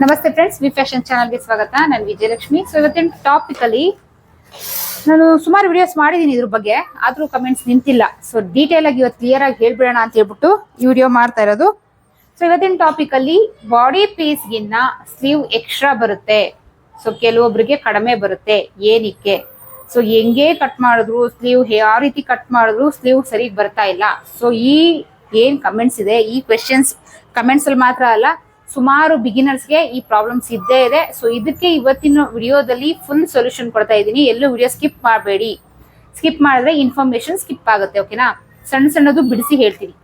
ನಮಸ್ತೆ friends V fashion ಚಾನಲ್ಗೆ ಸ್ವಾಗತ. ನಾನು ವಿಜಯಲಕ್ಷ್ಮಿ. ಸೊ ಇವತ್ತಿನ ಟಾಪಿಕ್ ಅಲ್ಲಿ ನಾನು ಸುಮಾರು ವಿಡಿಯೋಸ್ ಮಾಡಿದ್ದೀನಿ ಇದ್ರ ಬಗ್ಗೆ. ಆದರೂ ಕಮೆಂಟ್ಸ್ ನಿಂತಿಲ್ಲ. ಸೊ ಡೀಟೇಲ್ ಆಗಿ ಇವತ್ತು ಕ್ಲಿಯರ್ ಆಗಿ ಹೇಳ್ಬಿಡೋಣ ಅಂತ ಹೇಳ್ಬಿಟ್ಟು ಈ ವಿಡಿಯೋ ಮಾಡ್ತಾ ಇರೋದು. ಸೊ ಇವತ್ತಿನ ಟಾಪಿಕ್ ಅಲ್ಲಿ ಬಾಡಿ ಪೀಸ್ಗಿನ್ನ ಸ್ಲೀವ್ ಎಕ್ಸ್ಟ್ರಾ ಬರುತ್ತೆ. ಸೊ ಕೆಲವೊಬ್ಬರಿಗೆ ಕಡಿಮೆ ಬರುತ್ತೆ. ಏನಕ್ಕೆ? ಸೊ ಹೆಂಗೆ ಕಟ್ ಮಾಡಿದ್ರು ಸ್ಲೀವ್ ಯಾವ ರೀತಿ ಕಟ್ ಮಾಡಿದ್ರು ಸ್ಲೀವ್ ಸರಿಗೆ ಬರ್ತಾ ಇಲ್ಲ. ಸೊ ಈ ಏನ್ ಕಮೆಂಟ್ಸ್ ಇದೆ, ಈ ಕ್ವೆಶನ್ಸ್ ಕಮೆಂಟ್ಸಲ್ಲಿ ಮಾತ್ರ ಅಲ್ಲ ಸುಮಾರು ಬಿಗಿನರ್ಸ್ಗೆ ಈ ಪ್ರಾಬ್ಲಮ್ಸ್ ಇದ್ದೇ ಇದೆ. ಸೊ ಇದಕ್ಕೆ ಇವತ್ತಿನ ವಿಡಿಯೋದಲ್ಲಿ ಫುಲ್ ಸೊಲ್ಯೂಷನ್ ಕೊಡ್ತಾ ಇದ್ದೀನಿ. ಎಲ್ಲೂ ವಿಡಿಯೋ ಸ್ಕಿಪ್ ಮಾಡಬೇಡಿ. ಸ್ಕಿಪ್ ಮಾಡಿದ್ರೆ ಇನ್ಫಾರ್ಮೇಶನ್ ಸ್ಕಿಪ್ ಆಗುತ್ತೆ ಓಕೆನಾ ಸಣ್ಣ ಸಣ್ಣದು ಬಿಡಿಸಿ ಹೇಳ್ತೀನಿ.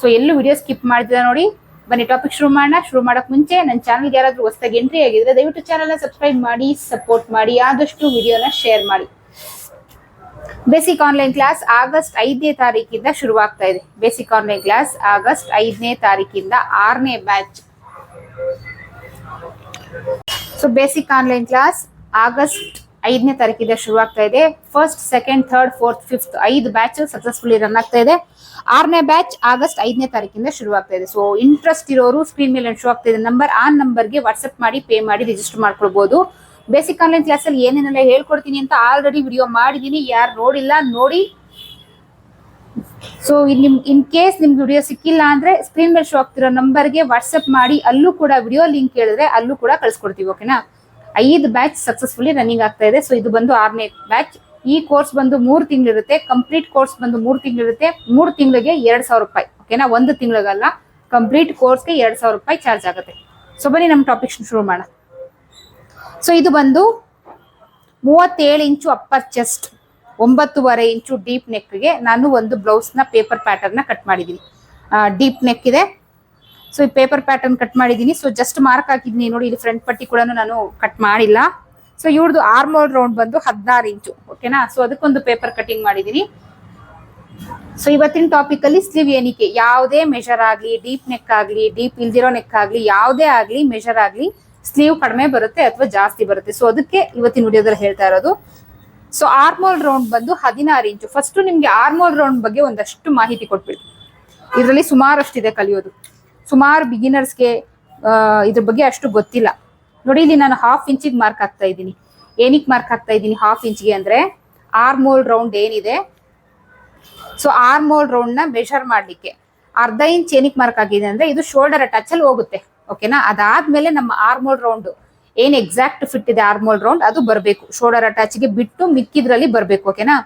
ಸೊ ಎಲ್ಲೂ ವಿಡಿಯೋ ಸ್ಕಿಪ್ ಮಾಡಿದ್ರೆ ನೋಡಿ? ಬನ್ನಿ ಟಾಪಿಕ್ ಶುರು ಮಾಡೋಣ. ಶುರು ಮಾಡೋಕೆ ಮುಂಚೆ ನನ್ನ ಚಾನಲ್ಗೆ ಯಾರಾದರೂ ಹೊಸದಾಗಿ ಎಂಟ್ರಿ ಆಗಿದ್ರೆ ದಯವಿಟ್ಟು ಚಾನಲ್ನ ಸಬ್ಸ್ಕ್ರೈಬ್ ಮಾಡಿ ಸಪೋರ್ಟ್ ಮಾಡಿ, ಆದಷ್ಟು ವಿಡಿಯೋನ ಶೇರ್ ಮಾಡಿ. ಬೇಸಿಕ್ ಆನ್ಲೈನ್ ಕ್ಲಾಸ್ ಆಗಸ್ಟ್ ಐದನೇ ತಾರೀಕಿಂದ ಶುರುವಾಗ್ತಾ ಇದೆ. ಬೇಸಿಕ್ ಆನ್ಲೈನ್ ಕ್ಲಾಸ್ ಆಗಸ್ಟ್ ಐದನೇ ತಾರೀಕಿಂದ ಆರನೇ batch so basic online class August ಐದನೇ ತಾರೀಕಿದೆ ಶುರು ಆಗ್ತಾ ಇದೆ. First second third fourth fifth ಐದು ಬ್ಯಾಚ್ ಸಕ್ಸಸ್ಫುಲಿ ರನ್ ಆಗ್ತಾ ಇದೆ. ಆರನೇ ಬ್ಯಾಚ್ ಆಗಸ್ಟ್ ಐದನೇ ತಾರೀಕಿಂದ ಶುರುವಾಗ್ತಾ ಇದೆ. ಸೊ ಇಂಟ್ರೆಸ್ಟ್ ಇರೋರು ಸ್ಕ್ರೀನ್ ಮೇಲೆ ಶೋ ಆಗ್ತಾ ಇದೆ. ನಂಬರ್ ಆ ನಂಬರ್ಗೆ ವಾಟ್ಸ್ಆಪ್ ಮಾಡಿ ಪೇ ಮಾಡಿ ರಿಜಿಸ್ಟರ್ ಮಾಡ್ಕೊಳ್ಬಹುದು ಬೇಸಿಕ್ ಆನ್ಲೈನ್ ಕ್ಲಾಸಲ್ಲಿ ಏನೇನೆಲ್ಲ ಹೇಳ್ಕೊಡ್ತೀನಿ ಅಂತ ಆಲ್ರೆಡಿ ವಿಡಿಯೋ ಮಾಡಿದ್ದೀನಿ. ಯಾರು ನೋಡಿಲ್ಲ, ನೋಡಿ. ಸೊ ನಿಮ್ ಇನ್ ಕೇಸ್ ನಿಮ್ಗೆ ವಿಡಿಯೋ ಸಿಕ್ಕಿಲ್ಲ ಅಂದ್ರೆ ಸ್ಕ್ರೀನ್ ಮೇಲೆ ಶೋ ಆಗ್ತಿರೋ ನಂಬರ್ಗೆ ವಾಟ್ಸ್ಆಪ್ ಮಾಡಿ, ಅಲ್ಲೂ ಕೂಡ ವಿಡಿಯೋ ಲಿಂಕ್ ಹೇಳಿದ್ರೆ ಅಲ್ಲೂ ಕೂಡ ಕಳ್ಸಿಕೊಡ್ತೀವಿ ಓಕೆನಾ ಐದು ಬ್ಯಾಚ್ ಸಕ್ಸಸ್ಫುಲಿ ರನ್ನಿಂಗ್ ಆಗ್ತಾ ಇದೆ. ಸೊ ಇದು ಬಂದು ಆರನೇ ಬ್ಯಾಚ್ ಈ ಕೋರ್ಸ್ ಬಂದು ಮೂರು ತಿಂಗಳಿರುತ್ತೆ. ಕಂಪ್ಲೀಟ್ ಕೋರ್ಸ್ ಬಂದು ಮೂರು ತಿಂಗಳಿರುತ್ತೆ. ಮೂರು ತಿಂಗಳಿಗೆ ಎರಡ್ ಸಾವಿರ ರೂಪಾಯಿ ಓಕೆನಾ ಒಂದು ತಿಂಗಳಿಗಲ್ಲ. ಕಂಪ್ಲೀಟ್ ಕೋರ್ಸ್ಗೆ ಎರಡ್ ಸಾವಿರ ರೂಪಾಯಿ ಚಾರ್ಜ್ ಆಗುತ್ತೆ. ಸೊ ಬನ್ನಿ ನಮ್ಮ ಟಾಪಿಕ್ ಶುರು ಮಾಡೋಣ. ಸೊ ಇದು ಬಂದು ಮೂವತ್ತೇಳು ಇಂಚು ಅಪ್ಪರ್ ಚೆಸ್ಟ್ ಒಂಬತ್ತುವರೆ ಇಂಚು ಡೀಪ್ ನೆಕ್ಗೆ ನಾನು ಒಂದು ಬ್ಲೌಸ್ನ ಪೇಪರ್ ಪ್ಯಾಟರ್ನ ಕಟ್ ಮಾಡಿದ್ದೀನಿ. ಡೀಪ್ ನೆಕ್ ಇದೆ. ಸೊ, ಈ ಪೇಪರ್ ಪ್ಯಾಟರ್ನ್ ಕಟ್ ಮಾಡಿದ್ದೀನಿ. ಸೊ, ಜಸ್ಟ್ ಮಾರ್ಕ್ ಹಾಕಿದ್ದೀನಿ. ನೋಡಿ, ಇಲ್ಲಿ ಫ್ರಂಟ್ ಪಟ್ಟಿ ಕೂಡ ನಾನು ಕಟ್ ಮಾಡಿಲ್ಲ. ಸೊ ಇವ್ರದ್ದು ಆರ್ಮೋಲ್ ರೌಂಡ್ ಬಂದು ಹದಿನಾರು ಇಂಚು. ಓಕೆನಾ? ಸೊ, ಅದಕ್ಕೊಂದು ಪೇಪರ್ ಕಟಿಂಗ್ ಮಾಡಿದ್ದೀನಿ. ಸೊ, ಇವತ್ತಿನ ಟಾಪಿಕ್ ಅಲ್ಲಿ ಸ್ಲೀವ್ ಏನಕ್ಕೆ ಯಾವುದೇ ಮೆಷರ್ ಆಗಲಿ, ಡೀಪ್ ನೆಕ್ ಆಗಲಿ, ಡೀಪ್ ಇಲ್ದಿರೋ ನೆಕ್ ಆಗಲಿ, ಯಾವುದೇ ಆಗಲಿ ಮೆಷರ್ ಆಗಲಿ ಸ್ಲೀವ್ ಕಡಿಮೆ ಬರುತ್ತೆ ಅಥವಾ ಜಾಸ್ತಿ ಬರುತ್ತೆ. ಸೊ, ಅದಕ್ಕೆ ಇವತ್ತಿನ ವಿಡಿಯೋದಲ್ಲಿ ಹೇಳ್ತಾ ಇರೋದು ಸೊ ಆರ್ಮೋಲ್ ರೌಂಡ್ ಬಂದು ಹದಿನಾರು ಇಂಚು ಫಸ್ಟ್ ನಿಮ್ಗೆ ಆರ್ಮೋಲ್ ರೌಂಡ್ ಬಗ್ಗೆ ಒಂದಷ್ಟು ಮಾಹಿತಿ ಕೊಟ್ಬಿಡಿ. ಇದರಲ್ಲಿ ಸುಮಾರಷ್ಟಿದೆ ಕಲಿಯೋದು. ಸುಮಾರು ಬಿಗಿನರ್ಸ್ಗೆ ಇದ್ರ ಬಗ್ಗೆ ಅಷ್ಟು ಗೊತ್ತಿಲ್ಲ. ನೋಡಿ, ಇಲ್ಲಿ ನಾನು ಹಾಫ್ ಇಂಚಿಗೆ ಮಾರ್ಕ್ ಹಾಕ್ತಾ ಇದ್ದೀನಿ. ಏನಕ್ಕೆ ಮಾರ್ಕ್ ಹಾಕ್ತಾ ಇದ್ದೀನಿ ಹಾಫ್ ಇಂಚ್ಗೆ ಅಂದ್ರೆ ಆರ್ಮೋಲ್ ರೌಂಡ್ ಏನಿದೆ? ಸೊ ಆರ್ಮೋಲ್ನ ಮೆಷರ್ ಮಾಡ್ಲಿಕ್ಕೆ. ಅರ್ಧ ಇಂಚ್ ಏನಕ್ಕೆ ಮಾರ್ಕ್ ಆಗಿದೆ ಅಂದ್ರೆ, ಇದು ಶೋಲ್ಡರ್ ಟಚ್ ಅಲ್ಲಿ ಹೋಗುತ್ತೆ. ಓಕೆನಾ ಅದಾದ್ಮೇಲೆ ನಮ್ಮ ಆರ್ಮೋಲ್ ರೌಂಡ್ ಏನ್ ಎಕ್ಸಾಕ್ಟ್ ಫಿಟ್ ಇದೆ ಆರ್ಮೋಲ್ ರೌಂಡ್ ಅದು ಬರಬೇಕು. ಶೋಲ್ಡರ್ ಅಟ್ಯಾಚ್ಗೆ ಬಿಟ್ಟು ಮಿಕ್ಕಿದ್ರಲ್ಲಿ ಬರಬೇಕು ಓಕೆನಾ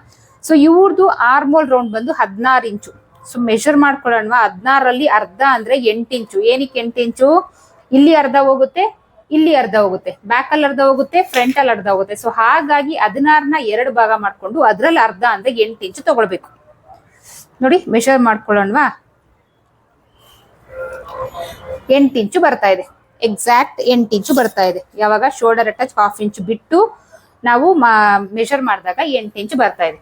ಸೊ ಇವ್ರದ್ದು ಆರ್ಮೋಲ್ ರೌಂಡ್ ಬಂದು ಹದಿನಾರು ಇಂಚು. ಸೊ ಮೆಷರ್ ಮಾಡ್ಕೊಳ್ಳೋಣ ಹದಿನಾರಲ್ಲಿ ಅರ್ಧ ಅಂದ್ರೆ ಎಂಟು ಇಂಚು. ಏನಕ್ಕೆ ಎಂಟು ಇಂಚು? ಇಲ್ಲಿ ಅರ್ಧ ಹೋಗುತ್ತೆ, ಇಲ್ಲಿ ಅರ್ಧ ಹೋಗುತ್ತೆ. ಬ್ಯಾಕ್ ಅಲ್ಲಿ ಅರ್ಧ ಹೋಗುತ್ತೆ ಫ್ರಂಟ್ ಅಲ್ಲಿ ಅರ್ಧ ಹೋಗುತ್ತೆ. ಸೊ ಹಾಗಾಗಿ ಹದಿನಾರನ ಎರಡು ಭಾಗ ಮಾಡಿಕೊಂಡು ಅದ್ರಲ್ಲಿ ಅರ್ಧ ಅಂದ್ರೆ ಎಂಟು ಇಂಚು ತಗೊಳ್ಬೇಕು. ನೋಡಿ ಮೆಷರ್ ಮಾಡ್ಕೊಳ್ಳೋಣವಾ? ಎಂಟು ಇಂಚು ಬರ್ತಾ ಇದೆ. ಎಕ್ಸಾಕ್ಟ್ ಎಂಟು ಇಂಚು ಬರ್ತಾ ಇದೆ. ಯಾವಾಗ? ಶೋಲ್ಡರ್ ಅಟ್ಯಾಚ್ ಹಾಫ್ ಇಂಚ್ ಬಿಟ್ಟು ನಾವು ಮೆಷರ್ ಮಾಡಿದಾಗ ಎಂಟು ಇಂಚು ಬರ್ತಾ ಇದೆ.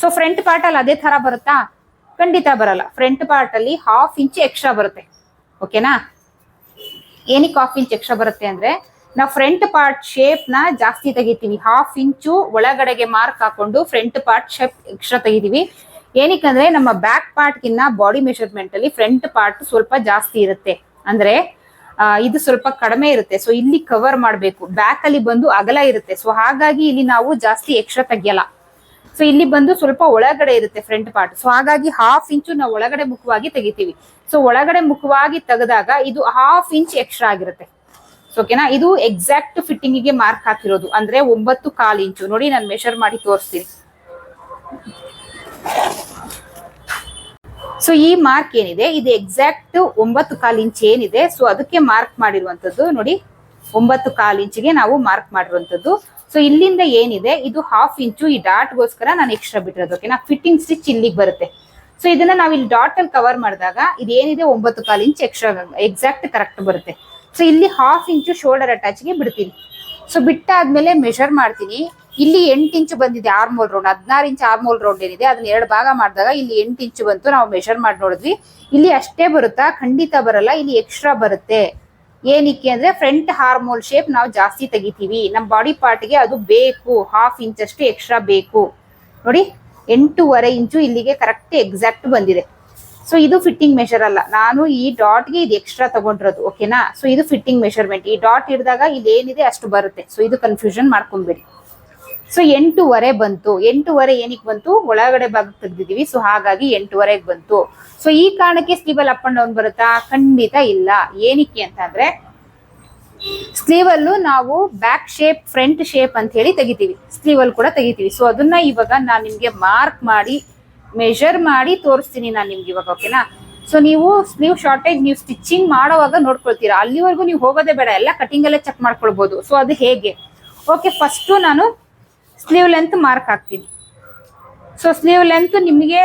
ಸೊ ಫ್ರಂಟ್ ಪಾರ್ಟ್ ಅಲ್ಲಿ ಅದೇ ತರ ಬರುತ್ತಾ? ಖಂಡಿತ ಬರಲ್ಲ. ಫ್ರಂಟ್ ಪಾರ್ಟ್ ಅಲ್ಲಿ ಹಾಫ್ ಇಂಚ್ ಎಕ್ಸ್ಟ್ರಾ ಬರುತ್ತೆ. ಓಕೆನಾ ಏನಕ್ಕೆ ಹಾಫ್ ಇಂಚ್ ಎಕ್ಸ್ಟ್ರಾ ಬರುತ್ತೆ ಅಂದ್ರೆ, ನಾವು ಫ್ರಂಟ್ ಪಾರ್ಟ್ ಶೇಪ್ನ ಜಾಸ್ತಿ ತೆಗಿತೀವಿ. ಹಾಫ್ ಇಂಚು ಒಳಗಡೆಗೆ ಮಾರ್ಕ್ ಹಾಕೊಂಡು ಫ್ರಂಟ್ ಪಾರ್ಟ್ ಶೇಪ್ ಎಕ್ಸ್ಟ್ರಾ ತೆಗಿತೀವಿ. ಏನಕ್ಕಂದ್ರೆ ನಮ್ಮ ಬ್ಯಾಕ್ ಪಾರ್ಟ್ ಗಿನ್ನ ಬಾಡಿ ಮೆಷರ್ಮೆಂಟ್ ಅಲ್ಲಿ ಫ್ರಂಟ್ ಪಾರ್ಟ್ ಸ್ವಲ್ಪ ಜಾಸ್ತಿ ಇರುತ್ತೆ. ಅಂದ್ರೆ ಇದು ಸ್ವಲ್ಪ ಕಡಿಮೆ ಇರುತ್ತೆ. ಸೊ ಇಲ್ಲಿ ಕವರ್ ಮಾಡಬೇಕು. ಬ್ಯಾಕ್ ಅಲ್ಲಿ ಬಂದು ಅಗಲ ಇರುತ್ತೆ. ಸೊ ಹಾಗಾಗಿ ಇಲ್ಲಿ ನಾವು ಜಾಸ್ತಿ ಎಕ್ಸ್ಟ್ರಾ ತೆಗಿಯಲ್ಲ. ಸೊ ಇಲ್ಲಿ ಬಂದು ಸ್ವಲ್ಪ ಒಳಗಡೆ ಇರುತ್ತೆ ಫ್ರಂಟ್ ಪಾರ್ಟ್ ಸೊ ಹಾಗಾಗಿ ಹಾಫ್ ಇಂಚು ನಾವು ಒಳಗಡೆ ಮುಖವಾಗಿ ತೆಗಿತೀವಿ. ಸೊ ಒಳಗಡೆ ಮುಖವಾಗಿ ತೆಗೆದಾಗ ಇದು ಹಾಫ್ ಇಂಚ್ ಎಕ್ಸ್ಟ್ರಾ ಆಗಿರುತ್ತೆ. ಓಕೆನಾ ಇದು ಎಕ್ಸಾಕ್ಟ್ ಫಿಟ್ಟಿಂಗ್ಗೆ ಮಾರ್ಕ್ ಹಾಕಿರೋದು. ಅಂದ್ರೆ ಒಂಬತ್ತು ಕಾಲು ಇಂಚು ನೋಡಿ, ನಾನು ಮೆಷರ್ ಮಾಡಿ ತೋರಿಸ್ತೀನಿ. ಸೊ ಈ ಮಾರ್ಕ್ ಏನಿದೆ? ಇದು ಎಕ್ಸಾಕ್ಟ್ ಒಂಬತ್ತು ಕಾಲು ಇಂಚ್ ಏನಿದೆ? ಸೊ ಅದಕ್ಕೆ ಮಾರ್ಕ್ ಮಾಡಿರುವಂತದ್ದು ನೋಡಿ, ಒಂಬತ್ತು ಕಾಲು ಇಂಚಿಗೆ ನಾವು ಮಾರ್ಕ್ ಮಾಡಿರುವಂತದ್ದು ಸೊ ಇಲ್ಲಿಂದ ಏನಿದೆ? ಇದು ಹಾಫ್ ಇಂಚು ಈ ಡಾಟ್ಗೋಸ್ಕರ ನಾನು ಎಕ್ಸ್ಟ್ರಾ ಬಿಟ್ಟಿರೋದು. ಓಕೆನಾ ಫಿಟ್ಟಿಂಗ್ ಸ್ಟಿಚ್ ಇಲ್ಲಿಗೆ ಬರುತ್ತೆ. ಸೊ ಇದನ್ನ ನಾವು ಇಲ್ಲಿ ಡಾಟ್ ಅಲ್ಲಿ ಕವರ್ ಮಾಡಿದಾಗ ಇದೇನಿದೆ ಒಂಬತ್ತು ಕಾಲು ಇಂಚ್ ಎಕ್ಸ್ಟ್ರಾ ಎಕ್ಸಾಕ್ಟ್ ಕರೆಕ್ಟ್ ಬರುತ್ತೆ. ಸೊ ಇಲ್ಲಿ ಹಾಫ್ ಇಂಚು ಶೋಲ್ಡರ್ ಅಟ್ಯಾಚ್ಗೆ ಬಿಡ್ತೀನಿ. ಸೊ ಬಿಟ್ಟಾದ್ಮೇಲೆ ಮೆಷರ್ ಮಾಡ್ತೀನಿ. ಇಲ್ಲಿ ಎಂಟು ಇಂಚು ಬಂದಿದೆ ಆರ್ಮೋಲ್ ರೌಂಡ್ ಹದಿನಾರು ಇಂಚ್ ಆರ್ಮೋಲ್ ರೌಂಡ್ ಏನಿದೆ, ಅದನ್ನ ಎರಡು ಭಾಗ ಮಾಡಿದಾಗ ಇಲ್ಲಿ ಎಂಟು ಇಂಚು ಬಂತು ನಾವು ಮೆಷರ್ ಮಾಡಿ ನೋಡಿದ್ವಿ. ಇಲ್ಲಿ ಅಷ್ಟೇ ಬರುತ್ತಾ? ಖಂಡಿತ ಬರಲ್ಲ. ಇಲ್ಲಿ ಎಕ್ಸ್ಟ್ರಾ ಬರುತ್ತೆ. ಏನಕ್ಕೆ ಅಂದ್ರೆ ಫ್ರಂಟ್ ಹಾರ್ಮೋಲ್ ಶೇಪ್ ನಾವು ಜಾಸ್ತಿ ತೆಗಿತೀವಿ. ನಮ್ಮ ಬಾಡಿ ಪಾರ್ಟ್ಗೆ ಅದು ಬೇಕು. ಹಾಫ್ ಇಂಚ್ ಅಷ್ಟು ಎಕ್ಸ್ಟ್ರಾ ಬೇಕು. ನೋಡಿ, ಎಂಟೂವರೆ ಇಂಚು ಇಲ್ಲಿಗೆ ಕರೆಕ್ಟ್ ಎಕ್ಸಾಕ್ಟ್ ಬಂದಿದೆ. ಸೊ ಇದು ಫಿಟ್ಟಿಂಗ್ ಮೆಷರ್ ಅಲ್ಲ. ನಾನು ಈ ಡಾಟ್ಗೆ ಇದು ಎಕ್ಸ್ಟ್ರಾ ತಗೊಂಡಿರೋದು ಓಕೆನಾ ಸೊ ಇದು ಫಿಟ್ಟಿಂಗ್ ಮೆಷರ್ಮೆಂಟ್ ಈ ಡಾಟ್ ಹಿಡಿದಾಗ ಇದೇನಿದೆ ಅಷ್ಟು ಬರುತ್ತೆ. ಸೊ ಇದು ಕನ್ಫ್ಯೂಷನ್ ಮಾಡ್ಕೊಂಬೇಡಿ ಸೊ ಎಂಟೂವರೆ ಬಂತು. ಎಂಟೂವರೆ ಏನಕ್ಕೆ ಬಂತು? ಒಳಗಡೆ ಭಾಗ ತೆಗ್ದಿದೀವಿ ಸೊ ಹಾಗಾಗಿ ಎಂಟೂವರೆಗೆ ಬಂತು. ಸೊ ಈ ಕಾರಣಕ್ಕೆ ಸ್ಲೀವಲ್ ಅಪ್ ಅಂಡ್ ಡೌನ್ ಬರುತ್ತಾ? ಖಂಡಿತ ಇಲ್ಲ. ಏನಕ್ಕೆ ಅಂತಂದ್ರೆ, ಸ್ಲೀವಲ್ಲು ನಾವು ಬ್ಯಾಕ್ ಶೇಪ್ ಫ್ರಂಟ್ ಶೇಪ್ ಅಂತ ಹೇಳಿ ತೆಗಿತೀವಿ. ಸ್ಲೀವಲ್ಲಿ ಕೂಡ ತೆಗಿತೀವಿ. ಸೊ ಅದನ್ನ ಇವಾಗ ನಾನು ನಿಮ್ಗೆ ಮಾರ್ಕ್ ಮಾಡಿ ಮೆಷರ್ ಮಾಡಿ ತೋರಿಸ್ತೀನಿ ನಾನು ನಿಮ್ಗೆ ಇವಾಗ ಓಕೆನಾ ಸೊ ನೀವು ಸ್ಲೀವ್ ಶಾರ್ಟೇಜ್ ನೀವು ಸ್ಟಿಚಿಂಗ್ ಮಾಡೋವಾಗ ನೋಡ್ಕೊಳ್ತೀರಾ? ಅಲ್ಲಿವರೆಗೂ ನೀವು ಹೋಗೋದೇ ಬೇಡ, ಎಲ್ಲ ಕಟಿಂಗ್ ಎಲ್ಲ ಚೆಕ್ ಮಾಡ್ಕೊಳ್ಬೋದು. ಸೊ ಅದು ಹೇಗೆ? ಓಕೆ ಫಸ್ಟು ನಾನು ಸ್ಲೀವ್ ಲೆಂತ್ ಮಾರ್ಕ್ ಹಾಕ್ತೀನಿ. ಸೊ ಸ್ಲೀವ್ ಲೆಂತ್ ನಿಮಗೆ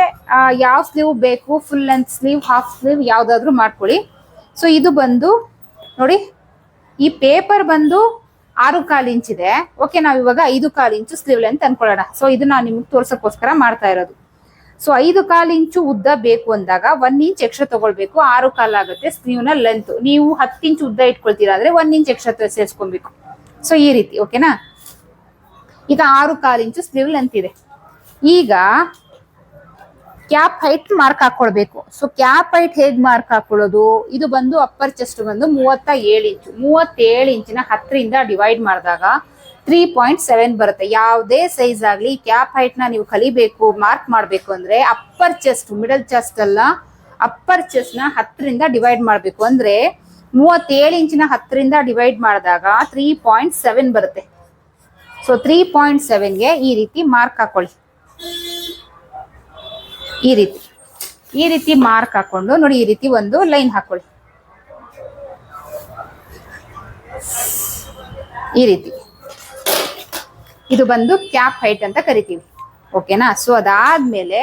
ಯಾವ ಸ್ಲೀವ್ ಬೇಕು? Full length sleeve half sleeve ಯಾವುದಾದ್ರೂ ಮಾಡ್ಕೊಳ್ಳಿ. ಸೊ ಇದು ಬಂದು, ನೋಡಿ, ಈ ಪೇಪರ್ ಬಂದು ಆರು ಕಾಲು ಇಂಚ್ ಇದೆ. ಓಕೆ ನಾವು ಇವಾಗ ಐದು ಕಾಲು ಇಂಚು ಸ್ಲೀವ್ ಲೆಂತ್ ಅನ್ಕೊಳ್ಳೋಣ. ಸೊ ಇದು ನಾನು ನಿಮ್ಗೆ ತೋರಿಸೋಕ್ಕೋಸ್ಕರ ಮಾಡ್ತಾ ಇರೋದು. ಸೊ ಐದು ಕಾಲು ಇಂಚು ಉದ್ದ ಬೇಕು ಅಂದಾಗ ಒನ್ ಇಂಚ್ ಎಕ್ಸ್ಟ್ರಾ ತಗೊಳ್ಬೇಕು. ಆರು ಕಾಲು ಆಗುತ್ತೆ ಸ್ಲೀವ್ನ ಲೆಂತ್ ನೀವು ಹತ್ತು ಇಂಚ್ ಉದ್ದ ಇಟ್ಕೊಳ್ತೀರಾ ಅಂದ್ರೆ ಒನ್ ಇಂಚ್ ಎಕ್ಸ್ಟ್ರಾ ಸೇರಿಸ್ಕೊಬೇಕು. ಸೊ ಈ ರೀತಿ ಓಕೆನಾ ಈಗ ಆರು ಕಾಲು ಇಂಚು ಸ್ಲೀವ್ ಲೆಂತ್ ಇದೆ. ಈಗ ಕ್ಯಾಪ್ ಹೈಟ್ ಮಾರ್ಕ್ ಹಾಕೊಳ್ಬೇಕು. ಸೊ ಕ್ಯಾಪ್ ಹೈಟ್ ಹೇಗ್ ಮಾರ್ಕ್ ಹಾಕೊಳ್ಳೋದು? ಇದು ಬಂದು ಅಪ್ಪರ್ ಚೆಸ್ಟ್ ಬಂದು ಮೂವತ್ತ ಏಳು ಇಂಚು. ಮೂವತ್ತೇಳು ಇಂಚಿನ ಹತ್ತರಿಂದ ಡಿವೈಡ್ ಮಾಡಿದಾಗ ತ್ರೀ ಪಾಯಿಂಟ್ ಸೆವೆನ್ ಬರುತ್ತೆ. ಯಾವುದೇ ಸೈಜ್ ಆಗಲಿ ಕ್ಯಾಪ್ ಹೈಟ್ನ ನೀವು ಕಲಿಬೇಕು ಮಾರ್ಕ್ ಮಾಡಬೇಕು ಅಂದ್ರೆ ಅಪ್ಪರ್ ಚೆಸ್ಟ್ ಮಿಡಲ್ ಚೆಸ್ಟ್ ಅಲ್ಲ ಅಪ್ಪರ್ ಚೆಸ್ಟ್ನ ಹತ್ತರಿಂದ ಡಿವೈಡ್ ಮಾಡಬೇಕು. ಅಂದ್ರೆ ಮೂವತ್ತೇಳು ಇಂಚಿನ ಹತ್ತರಿಂದ ಡಿವೈಡ್ ಮಾಡಿದಾಗ ತ್ರೀ ಪಾಯಿಂಟ್ ಸೆವೆನ್ ಬರುತ್ತೆ. ಸೊ ತ್ರೀ ಪಾಯಿಂಟ್ ಸೆವೆನ್ಗೆ ಈ ರೀತಿ ಮಾರ್ಕ್ ಹಾಕೊಳ್ಳಿ. ಈ ರೀತಿ. ಈ ರೀತಿ ಮಾರ್ಕ್ ಹಾಕೊಂಡು ನೋಡಿ, ಈ ರೀತಿ ಒಂದು ಲೈನ್ ಹಾಕೊಳ್ಳಿ. ಈ ರೀತಿ. ಇದು ಬಂದು ಕ್ಯಾಪ್ ಹೈಟ್ ಅಂತ ಕರಿತೀವಿ. ಓಕೆನಾ ಸೊ ಅದಾದ್ಮೇಲೆ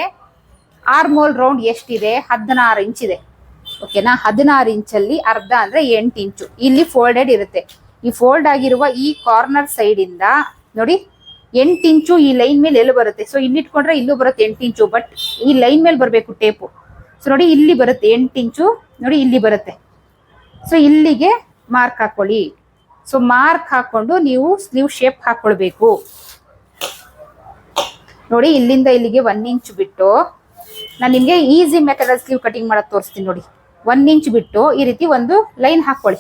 ಆರ್ಮೋಲ್ ರೌಂಡ್ ಎಷ್ಟಿದೆ? ಹದಿನಾರು ಇಂಚ್ ಇದೆ. ಓಕೆನಾ ಹದಿನಾರು ಇಂಚಲ್ಲಿ ಅರ್ಧ ಅಂದ್ರೆ ಎಂಟು ಇಂಚು ಇಲ್ಲಿ ಫೋಲ್ಡೆಡ್ ಇರುತ್ತೆ. ಈ ಫೋಲ್ಡ್ ಆಗಿರುವ ಈ ಕಾರ್ನರ್ ಸೈಡ್ ಇಂದ ನೋಡಿ, ಎಂಟು ಇಂಚು ಈ ಲೈನ್ ಮೇಲೆ ಎಲ್ಲಿ ಬರುತ್ತೆ. ಸೊ ಇಲ್ಲಿ ಇಟ್ಕೊಂಡ್ರೆ ಇಲ್ಲೂ ಬರುತ್ತೆ ಎಂಟು ಇಂಚು ಬಟ್ ಈ ಲೈನ್ ಮೇಲೆ ಬರಬೇಕು ಟೇಪು ಸೊ ನೋಡಿ, ಇಲ್ಲಿ ಬರುತ್ತೆ ಎಂಟು ಇಂಚು ನೋಡಿ, ಇಲ್ಲಿ ಬರುತ್ತೆ. ಸೊ ಇಲ್ಲಿಗೆ ಮಾರ್ಕ್ ಹಾಕೊಳ್ಳಿ. ಸೊ ಮಾರ್ಕ್ ಹಾಕೊಂಡು ನೀವು ಸ್ಲೀವ್ ಶೇಪ್ ಹಾಕೊಳ್ಬೇಕು. ನೋಡಿ, ಇಲ್ಲಿಂದ ಇಲ್ಲಿಗೆ ಒನ್ ಇಂಚ್ ಬಿಟ್ಟು, ನಾನು ನಿಮಗೆ ಈಸಿ ಮೆಥಡ್ ಸ್ಲೀವ್ ಕಟಿಂಗ್ ಮಾಡೋದು ತೋರಿಸ್ತೀನಿ ನೋಡಿ. ಒನ್ ಇಂಚ್ ಬಿಟ್ಟು ಈ ರೀತಿ ಒಂದು ಲೈನ್ ಹಾಕೊಳ್ಳಿ.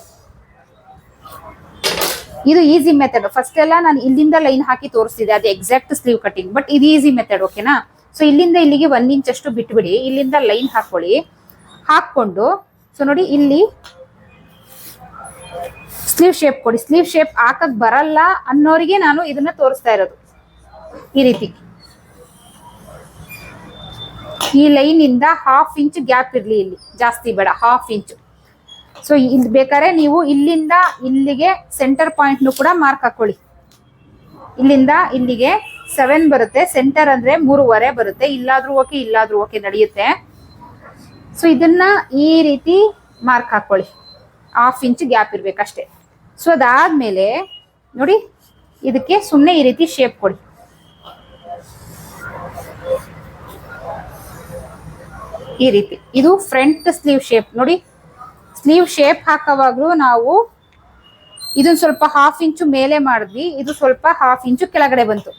ಇದು ಈಸಿ ಮೆಥಡ್ ಫಸ್ಟ್ ಎಲ್ಲ ನಾನು ಇಲ್ಲಿಂದ ಲೈನ್ ಹಾಕಿ ತೋರಿಸ್ತಿದ್ದೆ, ಅದು ಎಕ್ಸಾಕ್ಟ್ ಸ್ಲೀವ್ ಕಟಿಂಗ್ ಬಟ್ ಇದು ಈಸಿ ಮೆಥಡ್ ಓಕೆನಾ ಸೊ ಇಲ್ಲಿಂದ ಇಲ್ಲಿಗೆ ಒನ್ ಇಂಚ್ ಅಷ್ಟು ಬಿಟ್ಬಿಡಿ, ಇಲ್ಲಿಂದ ಲೈನ್ ಹಾಕೊಳ್ಳಿ. ಹಾಕ್ಕೊಂಡು ಸೊ ನೋಡಿ, ಇಲ್ಲಿ ಸ್ಲೀವ್ ಶೇಪ್ ಕೊಡಿ. ಸ್ಲೀವ್ ಶೇಪ್ ಹಾಕಕ್ ಬರಲ್ಲ ಅನ್ನೋರಿಗೆ ನಾನು ಇದನ್ನ ತೋರಿಸ್ತಾ ಇರೋದು. ಈ ರೀತಿ. ಈ ಲೈನ್ ಇಂದ ಹಾಫ್ ಇಂಚ್ ಗ್ಯಾಪ್ ಇರ್ಲಿ ಇಲ್ಲಿ. ಜಾಸ್ತಿ ಬೇಡ ಹಾಫ್ ಇಂಚ್ ಸೊ ಇಲ್ಲಿ ಬೇಕಾದ್ರೆ ನೀವು ಇಲ್ಲಿಂದ ಇಲ್ಲಿಗೆ ಸೆಂಟರ್ ಪಾಯಿಂಟ್ ಕೂಡ ಮಾರ್ಕ್ ಹಾಕೊಳ್ಳಿ. ಇಲ್ಲಿಂದ ಇಲ್ಲಿಗೆ ಸೆವೆನ್ ಬರುತ್ತೆ ಸೆಂಟರ್ ಅಂದ್ರೆ ಮೂರುವರೆ ಬರುತ್ತೆ. ಇಲ್ಲಾದ್ರೂ ಓಕೆ ಇಲ್ಲಾದ್ರೂ ಓಕೆ ನಡೆಯುತ್ತೆ. ಸೊ ಇದನ್ನ ಈ ರೀತಿ ಮಾರ್ಕ್ ಹಾಕೊಳ್ಳಿ. ಹಾಫ್ ಇಂಚ್ ಗ್ಯಾಪ್ ಇರ್ಬೇಕಷ್ಟೇ. ಸೊ ಅದಾದ್ಮೇಲೆ ನೋಡಿ, ಇದಕ್ಕೆ ಸುಮ್ಮನೆ ಈ ರೀತಿ ಶೇಪ್ ಕೊಡಿ. ಈ ರೀತಿ. ಇದು ಫ್ರಂಟ್ ಸ್ಲೀವ್ ಶೇಪ್ ನೋಡಿ ಸ್ಲೀವ್ ಶೇಪ್ ಹಾಕೋವಾಗ್ಲೂ ನಾವು ಇದನ್ನ ಸ್ವಲ್ಪ ಹಾಫ್ ಇಂಚು ಮೇಲೆ ಮಾಡಿದ್ವಿ. ಇದು ಸ್ವಲ್ಪ ಹಾಫ್ ಇಂಚು ಕೆಳಗಡೆ ಬಂತು.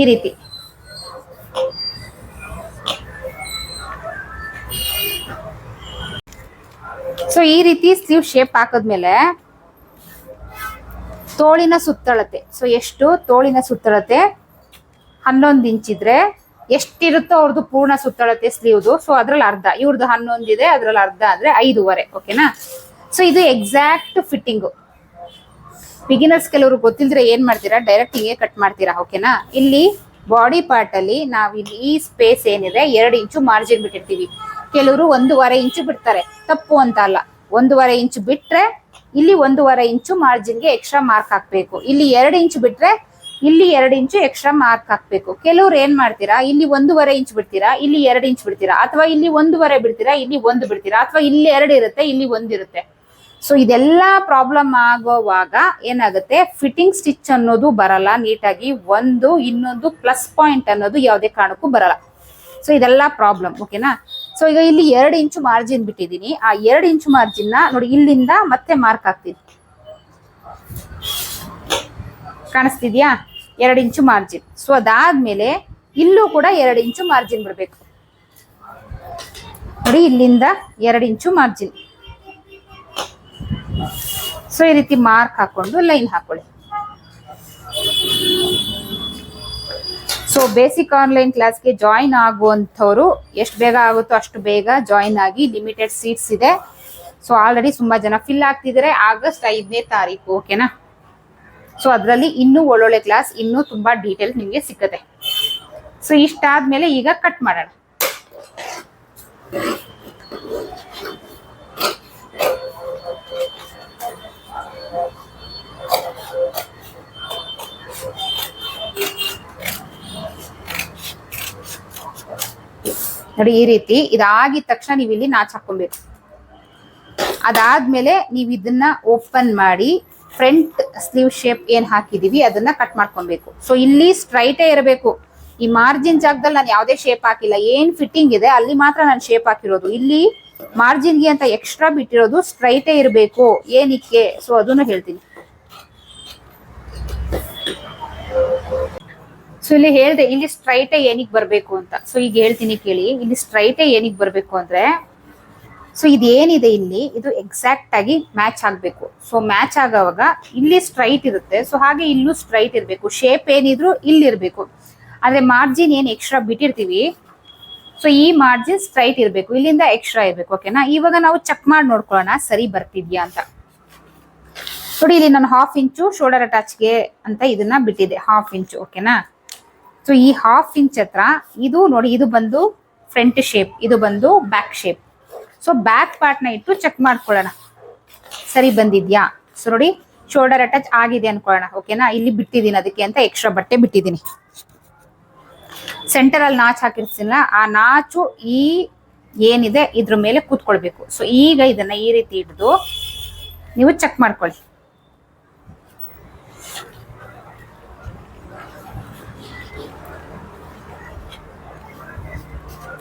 ಈ ರೀತಿ. ಸೊ ಈ ರೀತಿ ಸ್ಲೀವ್ ಶೇಪ್ ಹಾಕಿದ್ಮೇಲೆ ತೋಳಿನ ಸುತ್ತಳತೆ. ಸೊ ಎಷ್ಟು? ತೋಳಿನ ಸುತ್ತಳತೆ ಹನ್ನೊಂದು ಇಂಚ್ ಇದ್ರೆ ಎಷ್ಟಿರುತ್ತೋ ಅವ್ರದ್ದು ಪೂರ್ಣ ಸುತ್ತಳತೆ ಸ್ಲೀವ್ದು ಸೊ ಅದ್ರಲ್ಲಿ ಅರ್ಧ. ಇವ್ರದ್ದು ಹನ್ನೊಂದಿದೆ ಅದ್ರಲ್ಲಿ ಅರ್ಧ ಅಂದ್ರೆ ಐದೂವರೆ. ಓಕೆನಾ ಸೊ ಇದು ಎಕ್ಸಾಕ್ಟ್ ಫಿಟ್ಟಿಂಗು ಬಿಗಿನರ್ಸ್ ಕೆಲವರು ಗೊತ್ತಿಲ್ದ್ರೆ ಏನ್ ಮಾಡ್ತೀರಾ? ಡೈರೆಕ್ಟ್ ಹಿಂಗೆ ಕಟ್ ಮಾಡ್ತೀರಾ. ಓಕೆನಾ ಇಲ್ಲಿ ಬಾಡಿ ಪಾರ್ಟ್ ಅಲ್ಲಿ ನಾವು ಇಲ್ಲಿ ಈ ಸ್ಪೇಸ್ ಏನಿದೆ, ಎರಡು ಇಂಚು ಮಾರ್ಜಿನ್ ಬಿಟ್ಟಿರ್ತೀವಿ. ಕೆಲವರು ಒಂದೂವರೆ ಇಂಚು ಬಿಡ್ತಾರೆ. ತಪ್ಪು ಅಂತ ಅಲ್ಲ. ಒಂದೂವರೆ ಇಂಚು ಬಿಟ್ರೆ ಇಲ್ಲಿ ಒಂದೂವರೆ ಇಂಚು ಮಾರ್ಜಿನ್ಗೆ ಎಕ್ಸ್ಟ್ರಾ ಮಾರ್ಕ್ ಹಾಕ್ಬೇಕು. ಇಲ್ಲಿ ಎರಡು ಇಂಚು ಬಿಟ್ರೆ ಇಲ್ಲಿ ಎರಡು ಇಂಚು ಎಕ್ಸ್ಟ್ರಾ ಮಾರ್ಕ್ ಹಾಕ್ಬೇಕು. ಕೆಲವ್ರು ಏನ್ ಮಾಡ್ತೀರಾ? ಇಲ್ಲಿ ಒಂದೂವರೆ ಇಂಚ್ ಬಿಡ್ತೀರಾ? ಇಲ್ಲಿ ಎರಡು ಇಂಚ್ ಬಿಡ್ತೀರಾ? ಅಥವಾ ಇಲ್ಲಿ ಒಂದೂವರೆ ಬಿಡ್ತೀರಾ? ಇಲ್ಲಿ ಒಂದು ಬಿಡ್ತೀರಾ? ಅಥವಾ ಇಲ್ಲಿ ಎರಡು ಇರುತ್ತೆ, ಇಲ್ಲಿ ಒಂದಿರುತ್ತೆ ಸೊ ಇದೆಲ್ಲ ಪ್ರಾಬ್ಲಮ್ ಆಗೋವಾಗ ಏನಾಗುತ್ತೆ? ಫಿಟ್ಟಿಂಗ್ ಸ್ಟಿಚ್ ಅನ್ನೋದು ಬರಲ್ಲ. ನೀಟಾಗಿ ಒಂದು, ಇನ್ನೊಂದು ಪ್ಲಸ್ ಪಾಯಿಂಟ್ ಅನ್ನೋದು ಯಾವುದೇ ಕಾರಣಕ್ಕೂ ಬರಲ್ಲ. ಸೊ ಇದೆಲ್ಲ ಪ್ರಾಬ್ಲಮ್ ಓಕೆನಾ ಸೊ ಈಗ ಇಲ್ಲಿ ಎರಡು ಇಂಚು ಮಾರ್ಜಿನ್ ಬಿಟ್ಟಿದ್ದೀನಿ. ಆ ಎರಡು ಇಂಚು ಮಾರ್ಜಿನ್ನ ನೋಡಿ ಇಲ್ಲಿಂದ ಮತ್ತೆ ಮಾರ್ಕ್ ಹಾಕ್ತೀನಿ. ಕಾಣಿಸ್ತಿದ್ಯಾ? ಎರಡು ಇಂಚು ಮಾರ್ಜಿನ್ ಸೊ ಅದಾದ್ಮೇಲೆ ಇಲ್ಲೂ ಕೂಡ ಎರಡು ಇಂಚು ಮಾರ್ಜಿನ್ ಬರಬೇಕು. ನೋಡಿ ಇಲ್ಲಿಂದ ಎರಡು ಇಂಚು ಮಾರ್ಜಿನ್ ಸೊ ಈ ರೀತಿ ಮಾರ್ಕ್ ಹಾಕೊಂಡು ಲೈನ್ ಹಾಕೊಳ್ಳಿ. ಸೊ ಬೇಸಿಕ್ ಆನ್ಲೈನ್ ಕ್ಲಾಸ್ಗೆ ಜಾಯಿನ್ ಆಗುವಂಥವ್ರು ಎಷ್ಟು ಬೇಗ ಆಗುತ್ತೋ ಅಷ್ಟು ಬೇಗ ಜಾಯಿನ್ ಆಗಿ ಲಿಮಿಟೆಡ್ ಸೀಟ್ಸ್ ಇದೆ. ಸೊ ಆಲ್ರೆಡಿ ತುಂಬಾ ಜನ ಫಿಲ್ ಆಗ್ತಿದ್ದಾರೆ ಆಗಸ್ಟ್ ಐದನೇ ತಾರೀಕು ಓಕೆನಾ ಸೊ ಅದರಲ್ಲಿ ಇನ್ನೂ ಒಳ್ಳೊಳ್ಳೆ ಕ್ಲಾಸ್ ಇನ್ನೂ ತುಂಬಾ ಡೀಟೇಲ್ ನಿಮಗೆ ಸಿಕ್ಕತ್ತೆ. ಸೊ ಇಷ್ಟಾದ್ಮೇಲೆ ಈಗ ಕಟ್ ಮಾಡೋಣ. ನೋಡಿ ಈ ರೀತಿ ಇದಾಗಿದ ತಕ್ಷಣ ನೀವು ಇಲ್ಲಿ ನಾಚ್ ಹಾಕೊಬೇಕು ಅದಾದ್ಮೇಲೆ ನೀವು ಇದನ್ನ ಓಪನ್ ಮಾಡಿ ಫ್ರಂಟ್ ಸ್ಲೀವ್ ಶೇಪ್ ಏನ್ ಹಾಕಿದೀವಿ ಅದನ್ನ ಕಟ್ ಮಾಡ್ಕೊಬೇಕು. ಸೊ ಇಲ್ಲಿ ಸ್ಟ್ರೈಟೇ ಇರಬೇಕು. ಈ ಮಾರ್ಜಿನ್ ಜಾಗದಲ್ಲಿ ನಾನು ಯಾವುದೇ ಶೇಪ್ ಹಾಕಿಲ್ಲ. ಏನ್ ಫಿಟ್ಟಿಂಗ್ ಇದೆ ಅಲ್ಲಿ ಮಾತ್ರ ನಾನು ಶೇಪ್ ಹಾಕಿರೋದು. ಇಲ್ಲಿ ಮಾರ್ಜಿನ್ಗೆ ಅಂತ ಎಕ್ಸ್ಟ್ರಾ ಬಿಟ್ಟಿರೋದು ಸ್ಟ್ರೈಟೇ ಇರಬೇಕು. ಏನಕ್ಕೆ? ಸೊ ಅದನ್ನು ಹೇಳ್ತೀನಿ. ಸೊ ಇಲ್ಲಿ ಹೇಳ್ದೆ, ಇಲ್ಲಿ ಸ್ಟ್ರೈಟೇ ಏನಿಗೆ ಬರಬೇಕು ಅಂತ. ಸೊ ಈಗ ಹೇಳ್ತೀನಿ ಕೇಳಿ, ಇಲ್ಲಿ ಸ್ಟ್ರೈಟೇ ಏನಿಗೆ ಬರಬೇಕು ಅಂದ್ರೆ ಸೊ ಇದೇನಿದೆ ಇಲ್ಲಿ, ಇದು ಎಕ್ಸಾಕ್ಟ್ ಆಗಿ ಮ್ಯಾಚ್ ಆಗಬೇಕು. ಸೊ ಮ್ಯಾಚ್ ಆಗೋವಾಗ ಇಲ್ಲಿ ಸ್ಟ್ರೈಟ್ ಇರುತ್ತೆ. ಸೊ ಹಾಗೆ ಇಲ್ಲೂ ಸ್ಟ್ರೈಟ್ ಇರಬೇಕು. ಶೇಪ್ ಏನಿದ್ರು ಇಲ್ಲಿ ಇರಬೇಕು. ಅಂದ್ರೆ ಮಾರ್ಜಿನ್ ಏನು ಎಕ್ಸ್ಟ್ರಾ ಬಿಟ್ಟಿರ್ತೀವಿ. ಸೊ ಈ ಮಾರ್ಜಿನ್ ಸ್ಟ್ರೈಟ್ ಇರಬೇಕು. ಇಲ್ಲಿಂದ ಎಕ್ಸ್ಟ್ರಾ ಇರಬೇಕು ಓಕೆನಾ ಇವಾಗ ನಾವು ಚೆಕ್ ಮಾಡಿ ನೋಡ್ಕೊಳ್ಳೋಣ, ಸರಿ ಬರ್ತಿದ್ಯಾ ಅಂತ. ನೋಡಿ, ಇಲ್ಲಿ ನಾನು ಹಾಫ್ ಇಂಚು ಶೋಲ್ಡರ್ ಅಟ್ಯಾಚ್ಗೆ ಅಂತ ಇದನ್ನ ಬಿಟ್ಟಿದೆ ಹಾಫ್ ಇಂಚು ಓಕೆನಾ ಸೊ ಈ ಹಾಫ್ ಇಂಚ್ ಹತ್ರ ಇದು ನೋಡಿ, ಇದು ಬಂದು ಫ್ರಂಟ್ ಶೇಪ್ ಇದು ಬಂದು ಬ್ಯಾಕ್ ಶೇಪ್ ಸೊ ಬ್ಯಾಕ್ ಪಾರ್ಟ್ನ ಇಟ್ಟು ಚೆಕ್ ಮಾಡ್ಕೊಳ್ಳೋಣ. ಸರಿ ಬಂದಿದ್ಯಾ? ಸೊ ನೋಡಿ ಶೋಲ್ಡರ್ ಅಟ್ಯಾಚ್ ಆಗಿದೆ ಅನ್ಕೊಳ್ಳೋಣ ಓಕೆನಾ ಇಲ್ಲಿ ಬಿಟ್ಟಿದ್ದೀನಿ ಅದಕ್ಕೆ ಅಂತ ಎಕ್ಸ್ಟ್ರಾ ಬಟ್ಟೆ ಬಿಟ್ಟಿದ್ದೀನಿ. ಸೆಂಟರ್ ಅಲ್ಲಿ ನಾಚ್ ಹಾಕಿರ್ತೀನಲ್ಲ, ಆ ನಾಚು ಈ ಏನಿದೆ ಇದ್ರ ಮೇಲೆ ಕೂತ್ಕೊಳ್ಬೇಕು. ಸೊ ಈಗ ಇದನ್ನ ಈ ರೀತಿ ಹಿಡಿದು ನೀವು ಚೆಕ್ ಮಾಡ್ಕೊಳ್ಳಿ.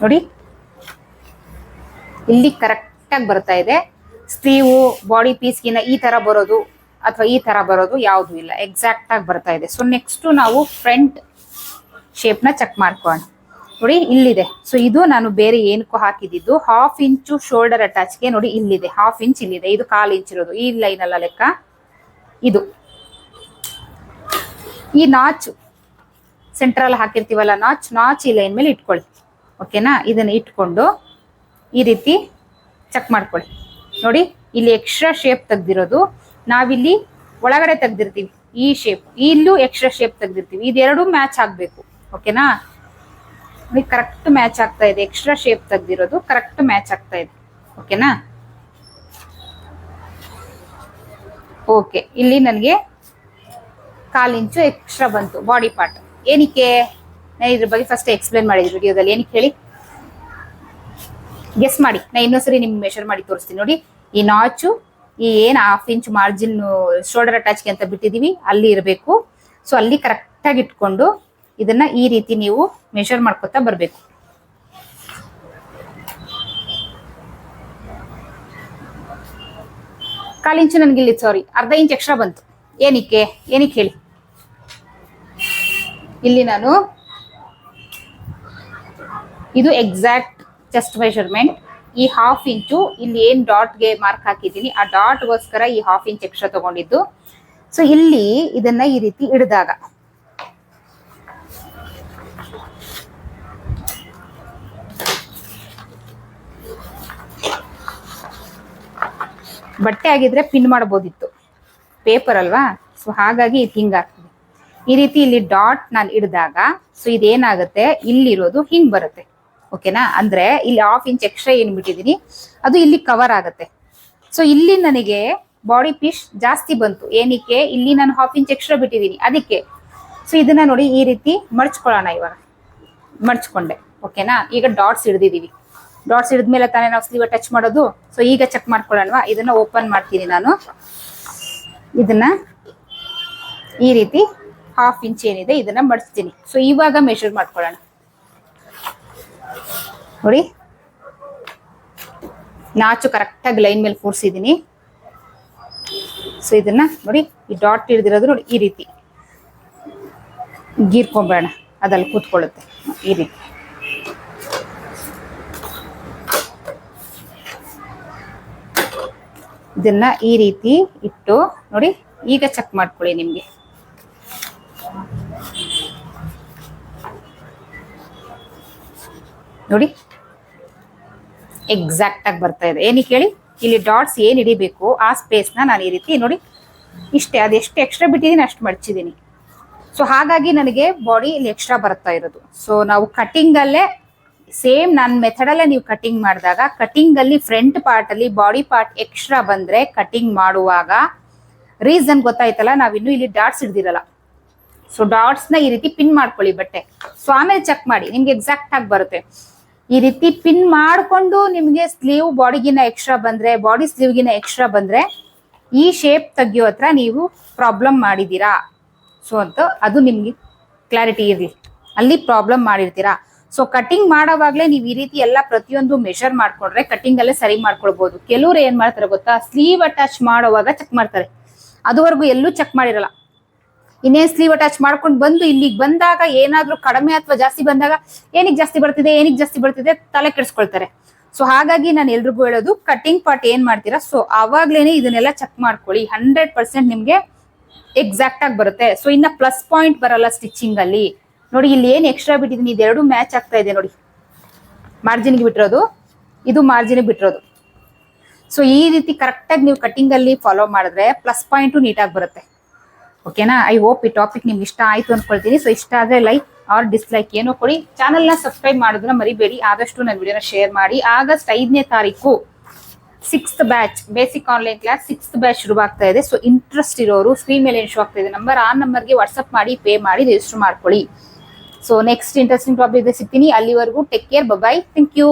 ನೋಡಿ. ಇಲ್ಲಿ ಕರೆಕ್ಟ್ ಆಗಿ ಬರ್ತಾ ಇದೆ. ಸ್ಲೀವು ಬಾಡಿ ಪೀಸ್ಗಿನ ಈ ತರ ಬರೋದು ಅಥವಾ ಈ ತರ ಬರೋದು ಯಾವುದು ಇಲ್ಲ. ಎಕ್ಸಾಕ್ಟ್ ಆಗಿ ಬರ್ತಾ ಇದೆ. ಸೊ ನೆಕ್ಸ್ಟ್ ನಾವು ಫ್ರಂಟ್ ಶೇಪ್ನ ಚೆಕ್ ಮಾಡ್ಕೋಣ ನೋಡಿ, ಇಲ್ಲಿದೆ. ಸೊ ಇದು ನಾನು ಬೇರೆ ಏನಕ್ಕೂ ಹಾಕಿದ್ದು ಹಾಫ್ ಇಂಚು ಶೋಲ್ಡರ್ ಅಟ್ಯಾಚ್ಗೆ ನೋಡಿ, ಇಲ್ಲಿದೆ. ಹಾಫ್ ಇಂಚ್ ಇಲ್ಲಿದೆ. ಇದು ಕಾಲು ಇಂಚ್ ಇರೋದು. ಈ ಲೈನ್ ಅಲ್ಲ ಲೆಕ್ಕ. ಇದು. ಈ ನಾಚ್ ಸೆಂಟ್ರಲ್ ಹಾಕಿರ್ತೀವಲ್ಲ ನಾಚ್ ನಾಚ್ ಈ ಲೈನ್ ಮೇಲೆ ಇಟ್ಕೊಳ್ಳಿ. ಓಕೆನಾ? ಇದನ್ನು ಇಟ್ಕೊಂಡು ಈ ರೀತಿ ಚೆಕ್ ಮಾಡ್ಕೊಳ್ಳಿ. ನೋಡಿ, ಇಲ್ಲಿ ಎಕ್ಸ್ಟ್ರಾ ಶೇಪ್ ತೆಗ್ದಿರೋದು. ನಾವಿಲ್ಲಿ ಒಳಗಡೆ ತೆಗ್ದಿರ್ತೀವಿ ಈ ಶೇಪ್ ಇಲ್ಲೂ ಎಕ್ಸ್ಟ್ರಾ ಶೇಪ್ ತೆಗ್ದಿರ್ತೀವಿ. ಇದೆರಡು ಮ್ಯಾಚ್ ಆಗಬೇಕು, ಓಕೆನಾ? ಕರೆಕ್ಟ್ ಮ್ಯಾಚ್ ಆಗ್ತಾ ಇದೆ. ಎಕ್ಸ್ಟ್ರಾ ಶೇಪ್ ತೆಗ್ದಿರೋದು ಕರೆಕ್ಟ್ ಮ್ಯಾಚ್ ಆಗ್ತಾ ಇದೆ, ಓಕೆನಾ? ಓಕೆ, ಇಲ್ಲಿ ನನಗೆ ಕಾಲಿಂಚು ಎಕ್ಸ್ಟ್ರಾ ಬಂತು ಬಾಡಿ ಪಾರ್ಟ್ ಏನಕ್ಕೆ? ಇದ್ರ ಬಗ್ಗೆ ಫಸ್ಟ್ ಎಕ್ಸ್ಪ್ಲೇನ್ ಮಾಡಿದ್ವಿ ವಿಡಿಯೋದಲ್ಲಿ. ಏನಕ್ಕೆ ಹೇಳಿ? ಗೆಸ್ ಮಾಡಿ. ನಾ ಇನ್ನೊಂದ್ಸರಿ ನಿಮ್ಗೆ ಮೆಷರ್ ಮಾಡಿ ತೋರಿಸ್ತೀನಿ ನೋಡಿ. ಈ ನಾಚು ಈ ಏನ್ ಹಾಫ್ ಇಂಚ್ ಮಾರ್ಜಿನ್ ಶೋಲ್ಡರ್ ಅಟ್ಯಾಚ್ಗೆ ಅಂತ ಬಿಟ್ಟಿದ್ದೀವಿ ಅಲ್ಲಿ ಇರಬೇಕು. ಸೊ ಅಲ್ಲಿ ಕರೆಕ್ಟಾಗಿ ಇಟ್ಕೊಂಡು ಇದನ್ನ ಈ ರೀತಿ ನೀವು ಮೆಷರ್ ಮಾಡ್ಕೊತಾ ಬರಬೇಕು. ಕಾಲು ಇಂಚು ನನಗೆ ಇಲ್ಲಿ ಸಾರಿ ಅರ್ಧ ಇಂಚ್ ಎಕ್ಸ್ಟ್ರಾ ಬಂತು. ಏನಕ್ಕೆ? ಏನಕ್ಕೆ ಹೇಳಿ? ಇಲ್ಲಿ ನಾನು ಇದು ಎಕ್ಸಾಕ್ಟ್ ಚೆಸ್ಟ್ ಮೆಷರ್ಮೆಂಟ್ ಈ ಹಾಫ್ ಇಂಚು ಇಲ್ಲಿ ಏನ್ ಡಾಟ್ಗೆ ಮಾರ್ಕ್ ಹಾಕಿದ್ದೀನಿ, ಆ ಡಾಟ್ಗೋಸ್ಕರ ಈ ಹಾಫ್ ಇಂಚ್ ಎಕ್ಸ್ಟ್ರಾ ತಗೊಂಡಿದ್ದು. ಸೊ ಇಲ್ಲಿ ಇದನ್ನ ಈ ರೀತಿ ಇಡಿದಾಗ. ಬಟ್ಟೆ ಆಗಿದ್ರೆ ಪಿನ್ ಮಾಡ್ಬೋದಿತ್ತು. ಪೇಪರ್ ಅಲ್ವಾ? ಸೊ ಹಾಗಾಗಿ ಇದು ಹಿಂಗಾಗ್ತದೆ ಈ ರೀತಿ ಇಲ್ಲಿ ಡಾಟ್ ನಾನು ಇಡಿದಾಗ ಸೊ ಇದೇನಾಗುತ್ತೆ? ಇಲ್ಲಿರೋದು ಹಿಂಗ್ ಬರುತ್ತೆ. ಓಕೆನಾ? ಅಂದ್ರೆ ಇಲ್ಲಿ ಹಾಫ್ ಇಂಚ್ ಎಕ್ಸ್ಟ್ರಾ ಏನು ಬಿಟ್ಟಿದ್ದೀನಿ ಅದು ಇಲ್ಲಿ ಕವರ್ ಆಗುತ್ತೆ. ಸೊ ಇಲ್ಲಿ ನನಗೆ ಬಾಡಿ ಪೀಸ್ ಜಾಸ್ತಿ ಬಂತು. ಏನಕ್ಕೆ? ಇಲ್ಲಿ ನಾನು ಹಾಫ್ ಇಂಚ್ ಎಕ್ಸ್ಟ್ರಾ ಬಿಟ್ಟಿದ್ದೀನಿ ಅದಕ್ಕೆ. ಸೊ ಇದನ್ನ ನೋಡಿ ಈ ರೀತಿ ಮಡ್ಚ್ಕೊಳ್ಳೋಣ ಇವಾಗ. ಮಡ್ಚ್ಕೊಂಡೆ ಓಕೆನಾ? ಈಗ ಡಾಟ್ಸ್ ಹಿಡ್ದಿದ್ದೀವಿ ಡಾಟ್ಸ್ ಹಿಡಿದ್ಮೇಲೆ ತಾನೇ ನಾವು ಸ್ಲೀವ್ ಟಚ್ ಮಾಡೋದು? ಸೊ ಈಗ ಚೆಕ್ ಮಾಡ್ಕೊಳ್ಳೋಣವಾ? ಇದನ್ನ ಓಪನ್ ಮಾಡ್ತೀನಿ ನಾನು. ಇದನ್ನ ಈ ರೀತಿ ಹಾಫ್ ಇಂಚ್ ಏನಿದೆ, ಇದನ್ನ ಮಡಿಸ್ತೀನಿ ಸೊ ಇವಾಗ ಮೆಷರ್ ಮಾಡ್ಕೊಳ್ಳೋಣ. ನೋಡಿ. ನಾಚು ಕರೆಕ್ಟಾಗಿ ಲೈನ್ ಮೇಲೆ ಕೂರಿಸಿದ್ದೀನಿ. ಸೊ ಇದನ್ನ ನೋಡಿ, ಈ ಡಾಟ್ ಹಿಡಿದಿರೋದು ನೋಡಿ, ಈ ರೀತಿ. ಗೀರ್ಕೊಂಬೇಡ ಅದಲ್ಲಿ ಕೂತ್ಕೊಳ್ಳುತ್ತೆ. ಈ ರೀತಿ. ಇದನ್ನ ಈ ರೀತಿ ಇಟ್ಟು ನೋಡಿ, ಈಗ ಚೆಕ್ ಮಾಡ್ಕೊಳ್ಳಿ ನಿಮಗೆ. ನೋಡಿ ಎಕ್ಸಾಕ್ಟ್ ಆಗಿ ಬರ್ತಾ ಇದೆ. ಏನಕ್ಕೆ ಹೇಳಿ? ಇಲ್ಲಿ ಡಾಟ್ಸ್ ಏನು ಹಿಡಿಬೇಕು? ಆ ಸ್ಪೇಸ್ನ ನಾನು ಈ ರೀತಿ ನೋಡಿ, ಇಷ್ಟೇ ಅದೆಷ್ಟು ಎಕ್ಸ್ಟ್ರಾ ಬಿಟ್ಟಿದ್ದೀನಿ, ಅಷ್ಟು ಮಡಚಿದ್ದೀನಿ. ಸೊ ಹಾಗಾಗಿ ನನಗೆ ಬಾಡಿ ಇಲ್ಲಿ ಎಕ್ಸ್ಟ್ರಾ ಬರ್ತಾ ಇರೋದು. ಸೊ ನಾವು ಕಟ್ಟಿಂಗಲ್ಲೇ ಸೇಮ್ ನನ್ನ ಮೆಥಡಲ್ಲೇ ನೀವು ಕಟ್ಟಿಂಗ್ ಮಾಡಿದಾಗ ಕಟ್ಟಿಂಗಲ್ಲಿ ಫ್ರಂಟ್ ಪಾರ್ಟಲ್ಲಿ ಬಾಡಿ ಪಾರ್ಟ್ ಎಕ್ಸ್ಟ್ರಾ ಬಂದರೆ ಕಟ್ಟಿಂಗ್ ಮಾಡುವಾಗ ರೀಸನ್ ಗೊತ್ತಾಯ್ತಲ್ಲ ನಾವಿನ್ನು ಇಲ್ಲಿ ಡಾಟ್ಸ್ ಹಿಡ್ದಿರಲ್ಲ. ಸೊ ಡಾಟ್ಸ್ನ ಈ ರೀತಿ ಪಿನ್ ಮಾಡ್ಕೊಳ್ಳಿ ಬಟ್ಟೆ. ಸೊ ಆಮೇಲೆ ಚೆಕ್ ಮಾಡಿ, ನಿಮ್ಗೆ ಎಕ್ಸಾಕ್ಟ್ ಆಗಿ ಬರುತ್ತೆ. ಈ ರೀತಿ ಪಿನ್ ಮಾಡಿಕೊಂಡು ನಿಮಗೆ ಸ್ಲೀವ್ ಬಾಡಿಗಿನ ಎಕ್ಸ್ಟ್ರಾ ಬಂದರೆ ಬಾಡಿ ಸ್ಲೀವ್ಗಿನ ಎಕ್ಸ್ಟ್ರಾ ಬಂದರೆ ಈ ಶೇಪ್ ತೆಗಿಯೋ ಹತ್ರ ನೀವು ಪ್ರಾಬ್ಲಮ್ ಮಾಡಿದ್ದೀರಾ. ಸೊ ಅಂತ ಅದು ನಿಮಗೆ ಕ್ಲಾರಿಟಿ ಇರಲಿ. ಅಲ್ಲಿ ಪ್ರಾಬ್ಲಮ್ ಮಾಡಿರ್ತೀರಾ. ಸೊ ಕಟಿಂಗ್ ಮಾಡೋವಾಗಲೇ ನೀವು ಈ ರೀತಿ ಎಲ್ಲ ಪ್ರತಿಯೊಂದು ಮೆಷರ್ ಮಾಡ್ಕೊಂಡ್ರೆ ಕಟಿಂಗ್ ಅಲ್ಲೇ ಸರಿ ಮಾಡ್ಕೊಳ್ಬೋದು. ಕೆಲವರು ಏನು ಮಾಡ್ತಾರೆ ಗೊತ್ತಾ? ಸ್ಲೀವ್ ಅಟ್ಯಾಚ್ ಮಾಡೋವಾಗ ಚೆಕ್ ಮಾಡ್ತಾರೆ. ಅದುವರೆಗೂ ಎಲ್ಲೂ ಚೆಕ್ ಮಾಡಿರಲ್ಲ. ಇನ್ನೇನ್ ಸ್ಲೀವ್ ಅಟ್ಯಾಚ್ ಮಾಡ್ಕೊಂಡು ಬಂದು ಇಲ್ಲಿಗೆ ಬಂದಾಗ ಏನಾದ್ರೂ ಕಡಿಮೆ ಅಥವಾ ಜಾಸ್ತಿ ಬಂದಾಗ ಏನಕ್ಕೆ ಜಾಸ್ತಿ ಬರ್ತಿದೆ ಏನಕ್ಕೆ ಜಾಸ್ತಿ ಬರ್ತಿದೆ ತಲೆ ಕೆಡಿಸ್ಕೊಳ್ತಾರೆ. ಸೊ ಹಾಗಾಗಿ ನಾನು ಎಲ್ರಿಗೂ ಹೇಳೋದು ಕಟಿಂಗ್ ಪಾರ್ಟ್ ಏನ್ ಮಾಡ್ತೀರಾ? ಸೊ ಅವಾಗ್ಲೇನೆ ಇದನ್ನೆಲ್ಲ ಚೆಕ್ ಮಾಡ್ಕೊಳ್ಳಿ. ಹಂಡ್ರೆಡ್ ಪರ್ಸೆಂಟ್ ನಿಮ್ಗೆ ಎಕ್ಸಾಕ್ಟ್ ಆಗಿ ಬರುತ್ತೆ. ಸೊ ಇನ್ನ ಪ್ಲಸ್ ಪಾಯಿಂಟ್ ಬರಲ್ಲ ಸ್ಟಿಚಿಂಗ್ ಅಲ್ಲಿ. ನೋಡಿ, ಇಲ್ಲಿ ಏನ್ ಎಕ್ಸ್ಟ್ರಾ ಬಿಟ್ಟಿದೀನಿ, ಇದೆರಡು ಮ್ಯಾಚ್ ಆಗ್ತಾ ಇದೆ ನೋಡಿ. ಮಾರ್ಜಿನ್ಗೆ ಬಿಟ್ಟಿರೋದು. ಇದು ಮಾರ್ಜಿನ್ಗೆ ಬಿಟ್ಟಿರೋದು. ಸೊ ಈ ರೀತಿ ಕರೆಕ್ಟಾಗಿ ನೀವು ಕಟಿಂಗ್ ಅಲ್ಲಿ ಫಾಲೋ ಮಾಡಿದ್ರೆ ಪ್ಲಸ್ ಪಾಯಿಂಟು ನೀಟಾಗಿ ಬರುತ್ತೆ. ಓಕೆನಾ? ಐ ಹೋಪ್ ಈ ಟಾಪಿಕ್ ನಿಮ್ಗೆ ಇಷ್ಟ ಆಯ್ತು ಅನ್ಕೊಳ್ತೀನಿ. ಸೊ ಇಷ್ಟ ಆದ್ರೆ ಲೈಕ್ ಆರ್ ಡಿಸ್ಲೈಕ್ ಏನೋ ಕೊಡಿ. ಚಾನಲ್ನ ಸಬ್ಸ್ಕ್ರೈಬ್ ಮಾಡೋದನ್ನ ಮರಿಬೇಡಿ. ಆದಷ್ಟು ನನ್ನ ವಿಡಿಯೋನ ಶೇರ್ ಮಾಡಿ. ಆಗಸ್ಟ್ ಐದನೇ ತಾರೀಕು sixth batch basic online class sixth batch ಶುರುವಾಗ್ತಾ ಇದೆ. ಸೊ ಇಂಟ್ರೆಸ್ಟ್ ಇರೋರು ಸ್ಕ್ರೀನ್ ಮೇಲೆ ಏನು ಆಗ್ತಾ ಇದೆ ನಂಬರ್ ಆ ನಂಬರ್ಗೆ ವಾಟ್ಸ್ಆಪ್ ಮಾಡಿ ಪೇ ಮಾಡಿ ರಿಜಿಸ್ಟರ್ ಮಾಡ್ಕೊಳ್ಳಿ. ಸೊ ನೆಕ್ಸ್ಟ್ ಇಂಟ್ರೆಸ್ಟಿಂಗ್ ಟಾಪಿಕ್ ಸಿಗ್ತೀನಿ. ಅಲ್ಲಿವರೆಗೂ take care bye bye thank you